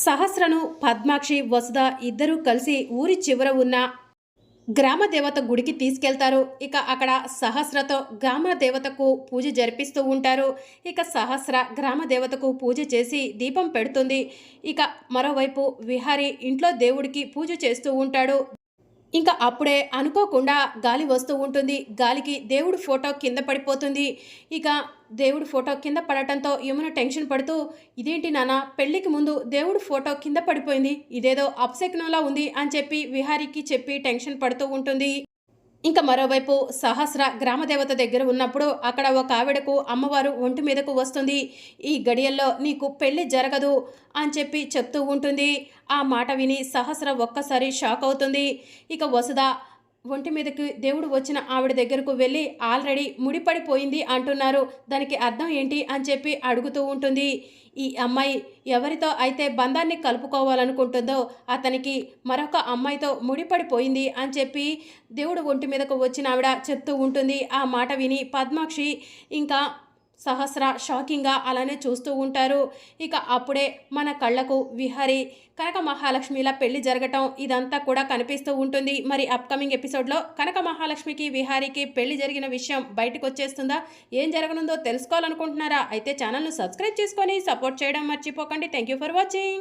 సహస్రను పద్మాక్షి వసుధ ఇద్దరూ కలిసి ఊరి చివర ఉన్న గ్రామ దేవత గుడికి తీసుకెళ్తారు. ఇక అక్కడ సహస్రతో గ్రామ దేవతకు పూజ జరిపిస్తూ ఉంటారు. ఇక సహస్ర గ్రామ దేవతకు పూజ చేసి దీపం పెడుతుంది. ఇక మరోవైపు విహారి ఇంట్లో దేవుడికి పూజ చేస్తూ ఉంటాడు. ఇంకా అప్పుడే అనుకోకుండా గాలి వస్తూ ఉంటుంది. గాలికి దేవుడు ఫోటో కింద పడిపోతుంది. ఇక దేవుడు ఫోటో కింద పడటంతో యమున టెన్షన్ పడుతూ ఇదేంటి నాన్న పెళ్ళికి ముందు దేవుడు ఫోటో కింద పడిపోయింది. ఇదేదో అప్సెక్నంలా ఉంది అని చెప్పి విహారీకి చెప్పి టెన్షన్ పడుతూ ఉంటుంది. ఇంకా మరోవైపు సహస్ర గ్రామదేవత దగ్గర ఉన్నప్పుడు అక్కడ ఒక ఆవిడకు అమ్మవారు ఒంటి మీదకు వస్తుంది. ఈ గడియల్లో నీకు పెళ్ళి జరగదు అని చెప్పి చెప్తూ ఉంటుంది. ఆ మాట విని సహస్ర ఒక్కసారి షాక్ అవుతుంది. ఇక వసుధ ఒంటి మీదకి దేవుడు వచ్చిన ఆవిడ దగ్గరకు వెళ్ళి ఆల్రెడీ ముడిపడిపోయింది అంటున్నారు. దానికి అర్థం ఏంటి అని చెప్పి అడుగుతూ ఉంటుంది. ఈ అమ్మాయి ఎవరితో అయితే బంధాన్ని కలుపుకోవాలనుకుంటుందో అతనికి మరొక అమ్మాయితో ముడిపడిపోయింది అని చెప్పి దేవుడు ఒంటి మీదకు వచ్చిన ఆవిడ చెప్తూ ఉంటుంది. ఆ మాట విని పద్మాక్షి ఇంకా సహస్ర షాకింగ్గా అలానే చూస్తూ ఉంటారు. ఇక అప్పుడే మన కళ్ళకు విహరి కనక మహాలక్ష్మిల పెళ్ళి జరగటం ఇదంతా కూడా కనిపిస్తూ ఉంటుంది. మరి అప్కమింగ్ ఎపిసోడ్లో కనక మహాలక్ష్మికి విహారీకి పెళ్ళి జరిగిన విషయం బయటకు వచ్చేస్తుందా ఏం జరగనుందో తెలుసుకోవాలనుకుంటున్నారా? అయితే ఛానల్ను సబ్స్క్రైబ్ చేసుకొని సపోర్ట్ చేయడం మర్చిపోకండి. Thank you for watching